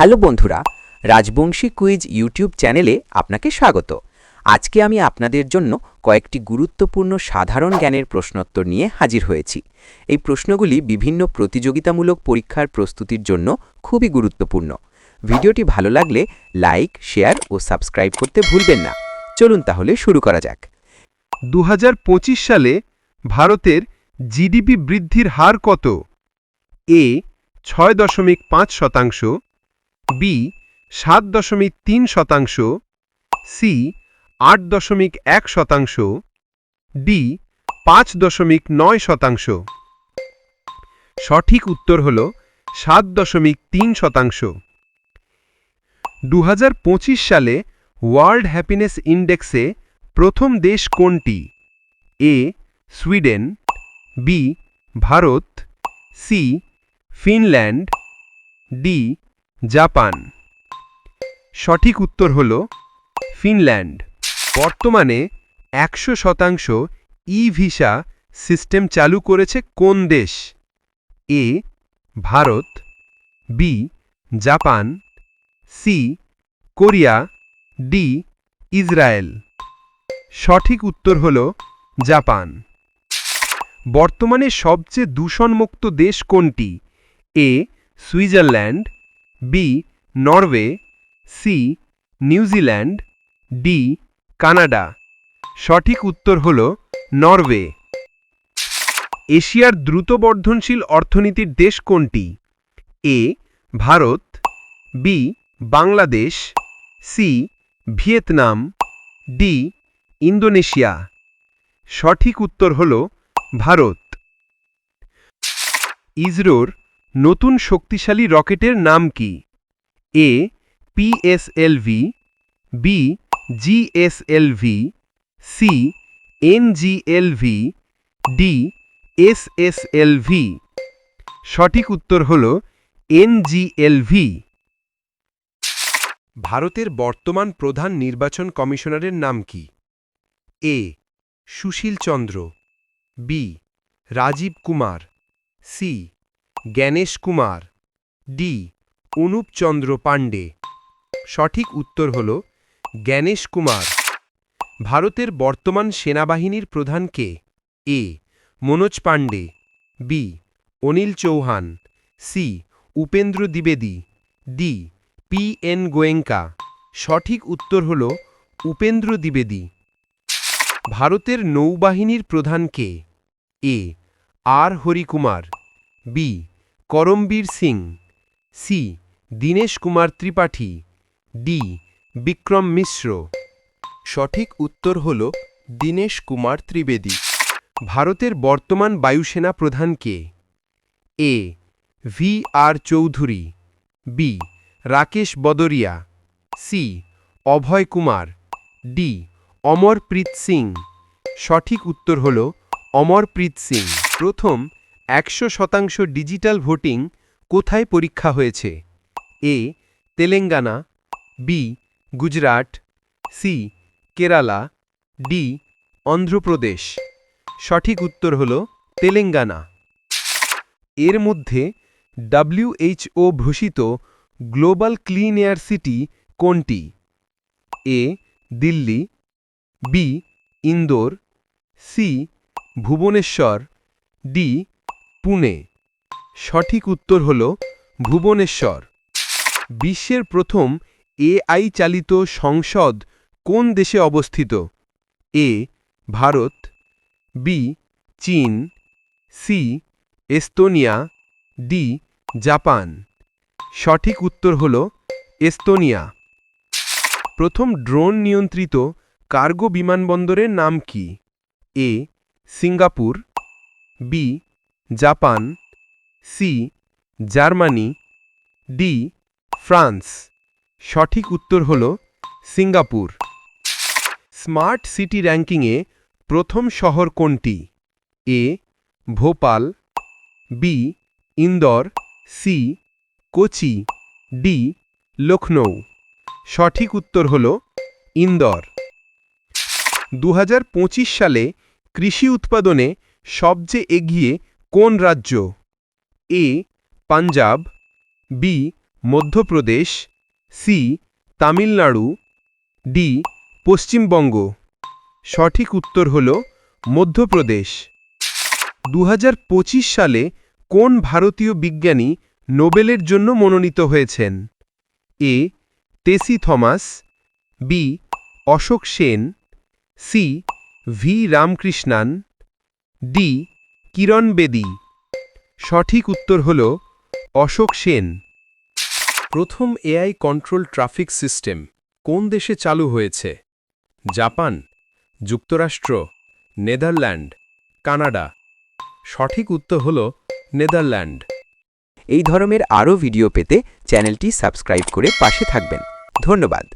Hello বন্ধুরা, Rajbanshi quiz YouTube চ্যানেলে আপনাকে স্বাগত। আজকে আমি আপনাদের জন্য কয়েকটি গুরুত্বপূর্ণ সাধারণ জ্ঞানের প্রশ্নোত্তর নিয়ে হাজির হয়েছি। এই প্রশ্নগুলি বিভিন্ন প্রতিযোগিতামূলক পরীক্ষার প্রস্তুতির জন্য খুবই গুরুত্বপূর্ণ। ভিডিওটি ভালো লাগলে লাইক, শেয়ার ও সাবস্ক্রাইব করতে ভুলবেন না। চলুন তাহলে শুরু করা যাক। দু হাজার পঁচিশ সালে ভারতের জিডিপি বৃদ্ধির হার কত? এ, ছয় দশমিক পাঁচ শতাংশ বি সাত দশমিক তিন শতাংশ, সি আট দশমিক এক শতাংশ, ডি পাঁচ দশমিক নয় শতাংশ। সঠিক উত্তর হল সাত দশমিক তিন শতাংশ। দু হাজার পঁচিশ সালে ওয়ার্ল্ড হ্যাপিনেস ইন্ডেক্সে প্রথম দেশ কোনটি? A Sweden, B Bharat, C Finland, D Japan. সঠিক উত্তর হল ফিনল্যান্ড। বর্তমানে একশো শতাংশ ই ভিসা সিস্টেম চালু করেছে কোন দেশ? A, Bharat, B, Japan, C, Korea, D, Israel. সঠিক উত্তর হল জাপান। বর্তমানে সবচেয়ে দূষণমুক্ত দেশ কোনটি? A, Switzerland B Norway C New Zealand D Canada সঠিক উত্তর হল নরওয়ে এশিয়ার দ্রুত বর্ধনশীল অর্থনীতির দেশ কোনটি? A Bharat. B Bangladesh. C Vietnam. D Indonesia. সঠিক উত্তর হল ভারত। ইসরোর নতুন শক্তিশালী রকেটের নাম কি? A PSLV B GSLV C NGLV D SSLV সঠিক উত্তর হল এনজিএলভি ভারতের বর্তমান প্রধান নির্বাচন কমিশনারের নাম কি? A, Sushil Chandra. B, Rajiv Kumar. C Gyanesh Kumar. D. Anup Chandra Pandey. সঠিক উত্তর হল জ্ঞানেশ কুমার। ভারতের বর্তমান সেনাবাহিনীর প্রধান কে? A. Manoj Pandey. B. Anil Chauhan. C. Upendra দ্বিবেদী। D. P. N. Goenka. সঠিক উত্তর হল উপেন্দ্র দ্বিবেদী। ভারতের নৌবাহিনীর প্রধান কে? A. R. Harikumar. B. Karambir Singh. C. Dinesh Kumar Tripathi. D. Vikram Mishra. সঠিক উত্তর হল দীনেশ কুমার ত্রিবেদী। ভারতের বর্তমান বায়ুসেনা প্রধান কে? A. V. R. Chaudhary. B. Rakesh Bhadauria. C. Abhay Kumar. D. Amarpreet Singh. সঠিক উত্তর হল অমরপ্রীত সিং। প্রথম একশো শতাংশ ডিজিটাল ভোটিং কোথায় পরীক্ষা হয়েছে? A, Telangana, B, Gujarat, C, Kerala, D, Andhra Pradesh. সঠিক উত্তর হল তেলেঙ্গানা। এর মধ্যে ডাব্লিউএইচও ভূষিত গ্লোবাল ক্লিন এয়ার সিটি কোনটি? A, Delhi, B, Indore, C, Bhubaneswar, D Pune. সঠিক উত্তর হল ভুবনেশ্বর। বিশ্বের প্রথম এআই চালিত সংসদ কোন দেশে অবস্থিত? এ, ভারত, বি, চীন, সি, এস্তোনিয়া, ডি, জাপান। সঠিক উত্তর হল এস্তোনিয়া। প্রথম ড্রোন নিয়ন্ত্রিত কার্গো বিমানবন্দরের নাম কি? A, Singapore, B Japan C Germany D France. সঠিক উত্তর হল সিঙ্গাপুর। স্মার্ট সিটি র্যাঙ্কিংয়ে প্রথম শহর কোনটি? A Bhopal B Indore C Kochi D Lucknow. সঠিক উত্তর হল ইন্দোর। দু হাজার পঁচিশ সালে কৃষি উৎপাদনে সবচেয়ে এগিয়ে কোন রাজ্য? A, Punjab, B, Madhya Pradesh, C, Tamil Nadu, D, Paschimbanga. সঠিক উত্তর হল মধ্যপ্রদেশ। দু হাজার পঁচিশ সালে কোন ভারতীয় বিজ্ঞানী নোবেলের জন্য মনোনীত হয়েছেন? A Tessy Thomas, B, Ashok Sen, C, V, Ramakrishnan, D Kiran Bedi. সঠিক উত্তর হল অশোক সেন। প্রথম এআই কন্ট্রোল ট্রাফিক সিস্টেম কোন দেশে চালু হয়েছে? জাপান, যুক্তরাষ্ট্র, নেদারল্যান্ড, কানাডা। সঠিক উত্তর হল নেদারল্যান্ড। এই ধরনের আরও ভিডিও পেতে চ্যানেলটি সাবস্ক্রাইব করে পাশে থাকবেন। ধন্যবাদ।